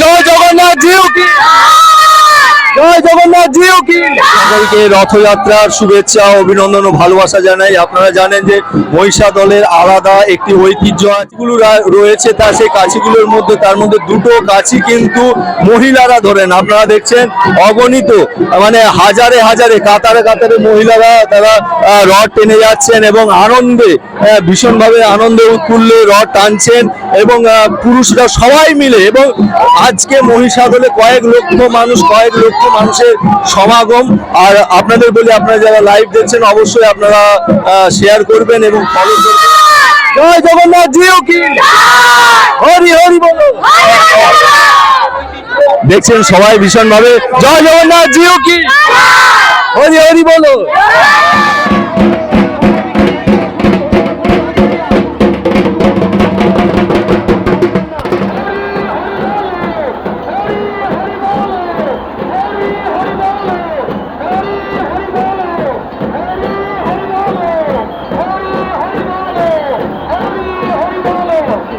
জয় জগন্নাথ কি? জয় জগন্নাথ কি? সকলকে রথযাত্রার শুভেচ্ছা, অভিনন্দন ও ভালোবাসা জানাই। আপনারা জানেন যে মহিষা দলের আলাদা একটি ঐতিহ্য কাছিগুলো রয়েছে তা সেই কাছিগুলোর মধ্যে। তার মধ্যে দুটো কাছি কিন্তু মহিলারা ধরেন। আপনারা দেখছেন অগণিত মানে হাজারে হাজারে, কাতারে কাতারে মহিলারা তারা রড টেনে যাচ্ছেন এবং আনন্দে ভীষণভাবে আনন্দে উৎফুল্লে রড টানছেন। এবং পুরুষরা সবাই মিলে এবং আজকে মহিষাদলে কয়েক লক্ষ মানুষ, কয়েক লক্ষ মানুষের সমাগম। আর আপনাদের বলি, আপনারা যারা লাইভ দেখছেন, অবশ্যই আপনারা শেয়ার করবেন এবং ফলো করবেন। জয় জগন্নাথ জিও কি? হরি হরি বলো। দেখছেন সবাই ভীষণ ভাবে জয় জগন্নাথ জিও কি? হরি হরি বলো।